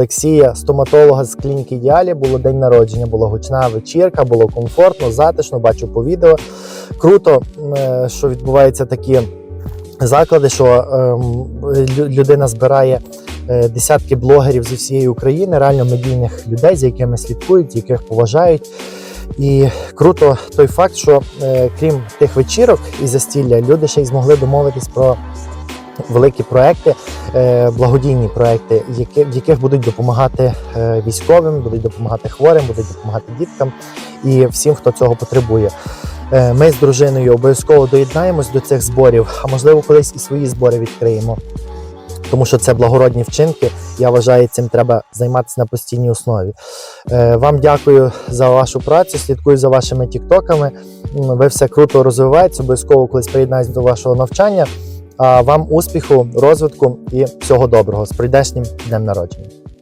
Олексія, стоматолога з клініки Ідеалі, було день народження, була гучна вечірка, було комфортно, затишно, бачу по відео. Круто, е, що відбуваються такі заклади, що ем, людина збирає е, десятки блогерів зі всієї України, реально медійних людей, за якими слідкують, яких поважають. І круто той факт, що е, крім тих вечірок і застілля, люди ще й змогли домовитись про великі проекти, е, благодійні проекти, в яких будуть допомагати е, військовим, будуть допомагати хворим, будуть допомагати діткам і всім, хто цього потребує. Е, Ми з дружиною обов'язково доєднаємось до цих зборів, а можливо, колись і свої збори відкриємо. Тому що це благородні вчинки. Я вважаю, цим треба займатися на постійній основі. Вам дякую за вашу працю. Слідкую за вашими тіктоками. Ви все круто розвиваєтесь. Обов'язково колись приєднаюсь до вашого навчання. Вам успіху, розвитку і всього доброго з прийдешнім днем народження.